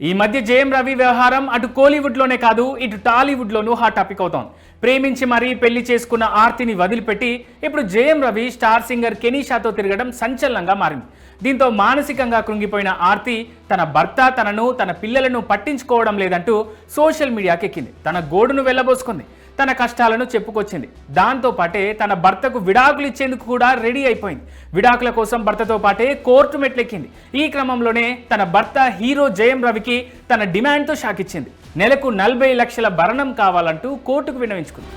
ఈ మధ్య జయం రవి వ్యవహారం అటు కోలీవుడ్లోనే కాదు ఇటు టాలీవుడ్లోనూ హాట్ టాపిక్ అవుతోంది. ప్రేమించి మరీ పెళ్ళి చేసుకున్న ఆర్తిని వదిలిపెట్టి ఇప్పుడు జయం రవి స్టార్ సింగర్ కెనీషాతో తిరగడం సంచలనంగా మారింది. దీంతో మానసికంగా కృంగిపోయిన ఆర్తి తన భర్త తనను తన పిల్లలను పట్టించుకోవడం లేదంటూ సోషల్ మీడియాకి ఎక్కింది తన గోడును వెళ్ళబోసుకుంది తన కష్టాలను చెప్పుకొచ్చింది. దాంతో పాటే తన భర్తకు విడాకులు ఇచ్చేందుకు కూడా రెడీ అయిపోయింది. విడాకుల కోసం భర్తతో పాటే కోర్టు మెట్లెక్కింది. ఈ క్రమంలోనే తన భర్త హీరో జయం రవికి తన డిమాండ్తో షాక్ ఇచ్చింది నెలకు నలభై లక్షల భరణం కావాలంటూ కోర్టుకు విన్నవించుకుంది.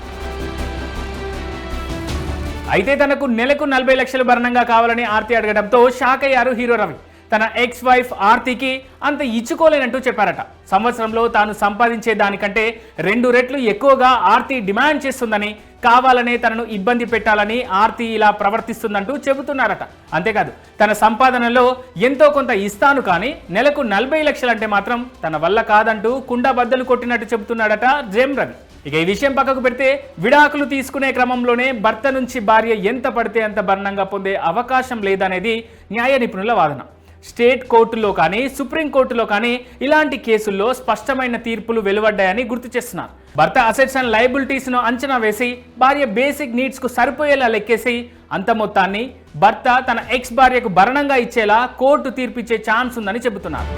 అయితే తనకు నెలకు నలభై లక్షల భరణంగా కావాలని ఆర్తి అడగడంతో షాక్ అయ్యారు హీరో రవి. తన ఎక్స్ వైఫ్ ఆర్తికి అంత ఇచ్చుకోలేనంటూ చెప్పారట. సంవత్సరంలో తాను సంపాదించే దానికంటే రెండు రెట్లు ఎక్కువగా ఆర్తి డిమాండ్ చేస్తుందని కావాలనే తనను ఇబ్బంది పెట్టాలని ఆర్తి ఇలా ప్రవర్తిస్తుందంటూ చెబుతున్నారట. అంతేకాదు తన సంపాదనలో ఎంతో కొంత ఇస్తాను కానీ నెలకు నలభై లక్షలంటే మాత్రం తన వల్ల కాదంటూ కుండ బద్దలు కొట్టినట్టు చెబుతున్నాడట జేమ్ రవి. ఇక ఈ విషయం పక్కకు పెడితే విడాకులు తీసుకునే క్రమంలోనే భర్త నుంచి భార్య ఎంత పడితే అంత భరణంగా పొందే అవకాశం లేదనేది న్యాయ నిపుణుల వాదన. స్టేట్ కోర్టులో కానీ సుప్రీం కోర్టులో కానీ ఇలాంటి కేసుల్లో స్పష్టమైన తీర్పులు వెలువడ్డాయని గుర్తు చేస్తున్నారు. భర్త అసెట్స్ అండ్ లయబిలిటీస్ను అంచనా వేసి భార్య బేసిక్ నీడ్స్కు సరిపోయేలా లెక్కేసి అంత మొత్తాన్ని భర్త తన ఎక్స్ భార్యకు భరణంగా ఇచ్చేలా కోర్టు తీర్పిచ్చే ఛాన్స్ ఉందని చెబుతున్నారు.